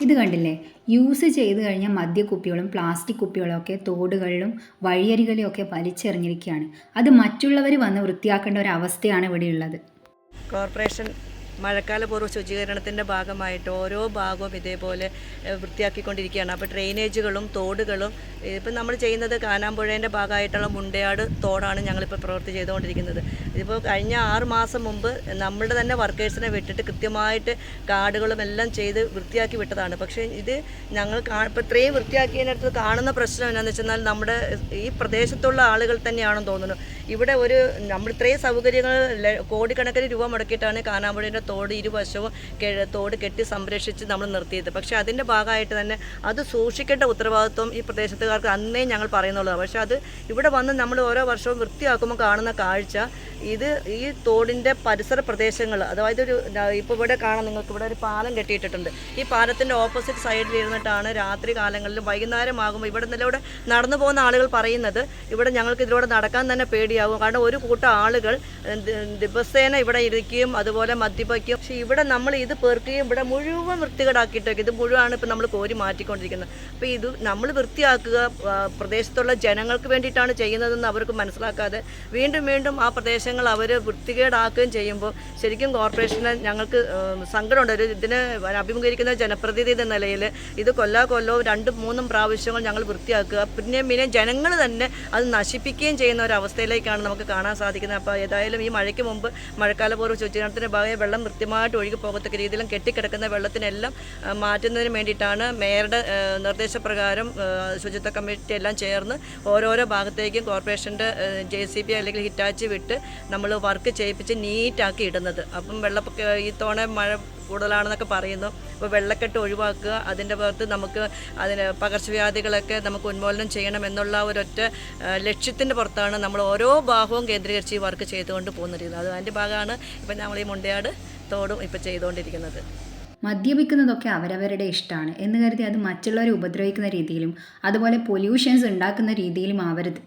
ഇത് കണ്ടില്ലേ? യൂസ് ചെയ്ത് കഴിഞ്ഞാൽ മദ്യക്കുപ്പികളും പ്ലാസ്റ്റിക് കുപ്പികളും ഒക്കെ തോടുകളിലും വഴിയരികളിലും ഒക്കെ വലിച്ചെറിഞ്ഞിരിക്കുകയാണ്. അത് മറ്റുള്ളവർ വന്ന് വൃത്തിയാക്കേണ്ട ഒരു അവസ്ഥയാണ് ഇവിടെയുള്ളത് കോർപ്പറേഷൻ മഴക്കാലപൂർവ ശുചീകരണത്തിന്റെ ഭാഗമായിട്ട് ഓരോ ഭാഗവും ഇതേപോലെ വൃത്തിയാക്കിക്കൊണ്ടിരിക്കുകയാണ്. അപ്പോൾ ഡ്രെയിനേജുകളും തോടുകളും ഇപ്പം നമ്മൾ ചെയ്യുന്നത് കാനാമ്പുഴേന്റെ ഭാഗമായിട്ടുള്ള മുണ്ടയാട് തോടാണ് ഞങ്ങളിപ്പോൾ പ്രവൃത്തി ചെയ്തുകൊണ്ടിരിക്കുന്നത്. ഇതിപ്പോൾ കഴിഞ്ഞ ആറ് മാസം മുമ്പ് നമ്മളുടെ തന്നെ വർക്കേഴ്സിനെ വിട്ടിട്ട് കൃത്യമായിട്ട് കാടുകളും എല്ലാം ചെയ്ത് വൃത്തിയാക്കി വിട്ടതാണ്. പക്ഷേ ഇത് ഞങ്ങൾ ഇപ്പോൾ ഇത്രയും വൃത്തിയാക്കിയതിനടുത്ത് കാണുന്ന പ്രശ്നം എന്താണെന്ന് വെച്ചാൽ നമ്മുടെ ഈ പ്രദേശത്തുള്ള ആളുകൾ തന്നെയാണെന്ന് തോന്നുന്നു. ഇവിടെ ഒരു നമ്മൾ ഇത്രയും സൗകര്യങ്ങൾ കോടിക്കണക്കിന് രൂപ മുടക്കിയിട്ടാണ് കാനാമ്പുഴയുടെ തോട് ഇരുവശവും തോട് കെട്ടി സംരക്ഷിച്ച് നമ്മൾ നിർത്തിയത്. പക്ഷേ അതിന്റെ ഭാഗമായിട്ട് തന്നെ അത് സൂക്ഷിക്കേണ്ട ഉത്തരവാദിത്വം ഈ പ്രദേശത്തുകാർക്ക് അന്നേ ഞങ്ങൾ പറയുന്നുള്ളതാണ്. പക്ഷേ അത് ഇവിടെ വന്ന് നമ്മൾ ഓരോ വർഷവും വൃത്തിയാക്കുമ്പോൾ കാണുന്ന കാഴ്ച ഇത് ഈ തോടിന്റെ പരിസര പ്രദേശങ്ങൾ അതായത് ഒരു ഇപ്പോൾ ഇവിടെ കാണാം നിങ്ങൾക്ക് ഇവിടെ ഒരു പാലം കെട്ടിയിട്ടിട്ടുണ്ട്. ഈ പാലത്തിന്റെ ഓപ്പോസിറ്റ് സൈഡിൽ ഇരുന്നിട്ടാണ് രാത്രി കാലങ്ങളിൽ വൈകുന്നേരമാകുമ്പോൾ ഇവിടെ നിന്നില്ല ഇവിടെ നടന്നു പോകുന്ന ആളുകൾ പറയുന്നത് ഇവിടെ ഞങ്ങൾക്ക് ഇതിലൂടെ നടക്കാൻ തന്നെ പേടിയാകും. കാരണം ഒരു കൂട്ടം ആളുകൾ ദിവസേന ഇവിടെ ഇരിക്കുകയും അതുപോലെ മദ്യപിക്കുകയും. പക്ഷേ ഇവിടെ നമ്മൾ ഇത് പേർക്കുകയും ഇവിടെ മുഴുവൻ വൃത്തികേടാക്കിയിട്ടൊക്കെ ഇത് മുഴുവനാണ് ഇപ്പം നമ്മൾ കോരി മാറ്റിക്കൊണ്ടിരിക്കുന്നത്. അപ്പോൾ ഇത് നമ്മൾ വൃത്തിയാക്കുക പ്രദേശത്തുള്ള ജനങ്ങൾക്ക് വേണ്ടിയിട്ടാണ് ചെയ്യുന്നതെന്ന് അവർക്ക് മനസ്സിലാക്കാതെ വീണ്ടും വീണ്ടും ആ പ്രദേശങ്ങൾ അവർ വൃത്തികേടാക്കുകയും ചെയ്യുമ്പോൾ ശരിക്കും കോർപ്പറേഷന് ഞങ്ങൾക്ക് സങ്കടമുണ്ട്. ഒരു ഇതിന് അഭിമുഖീകരിക്കുന്ന ജനപ്രതിനിധി എന്ന നിലയിൽ ഇത് കൊല്ലാ കൊല്ലവും രണ്ടും മൂന്നും പ്രാവശ്യങ്ങൾ ഞങ്ങൾ വൃത്തിയാക്കുക. പിന്നെയും പിന്നെ ജനങ്ങൾ തന്നെ അത് നശിപ്പിക്കുകയും ചെയ്യുന്ന ഒരു അവസ്ഥയിലേക്കാണ് നമുക്ക് കാണാൻ സാധിക്കുന്നത്. അപ്പോൾ ഏതായാലും ഈ മഴയ്ക്ക് മുമ്പ് മഴക്കാലപൂർവ ശുചീകരണത്തിന്റെ ഭാഗമായി വെള്ളം കൃത്യമായിട്ട് ഒഴുകി പോകത്തക്ക രീതിയിലും കെട്ടിക്കിടക്കുന്ന വെള്ളത്തിനെല്ലാം മാറ്റുന്നതിന് വേണ്ടിയിട്ടാണ് മേയറുടെ നിർദ്ദേശപ്രകാരം ശുചിത്വ കമ്മിറ്റി എല്ലാം ചേർന്ന് ഓരോരോ ഭാഗത്തേക്കും കോർപ്പറേഷന്റെ ജെ സി ബി അല്ലെങ്കിൽ ഹിറ്റാച്ചി വിട്ട് നമ്മൾ വർക്ക് ചെയ്യിപ്പിച്ച് നീറ്റാക്കി ഇടുന്നത്. അപ്പം വെള്ളപ്പൊക്ക ഈ തവണ മഴ കൂടുതലാണെന്നൊക്കെ പറയുന്നു. അപ്പോൾ വെള്ളക്കെട്ട് ഒഴിവാക്കുക അതിന്റെ പുറത്ത് നമുക്ക് അതിന് പകർച്ചവ്യാധികളൊക്കെ നമുക്ക് ഉന്മൂലനം ചെയ്യണം എന്നുള്ള ഒരൊറ്റ ലക്ഷ്യത്തിന്റെ പുറത്താണ് നമ്മൾ ഓരോ ഭാഗവും കേന്ദ്രീകരിച്ച് ഈ വർക്ക് ചെയ്തുകൊണ്ട് പോകുന്നിരിക്കുന്നത് അത് അതിന്റെ ഭാഗമാണ് ഇപ്പം നമ്മൾ ഈ മുണ്ടയാട് തോടും ഇപ്പം ചെയ്തുകൊണ്ടിരിക്കുന്നത്. മദ്യപിക്കുന്നതൊക്കെ അവരവരുടെ ഇഷ്ടമാണ് എന്ന് കരുതി അത് മറ്റുള്ളവരെ ഉപദ്രവിക്കുന്ന രീതിയിലും അതുപോലെ പൊല്യൂഷൻസ് ഉണ്ടാക്കുന്ന രീതിയിലും ആവരുത്.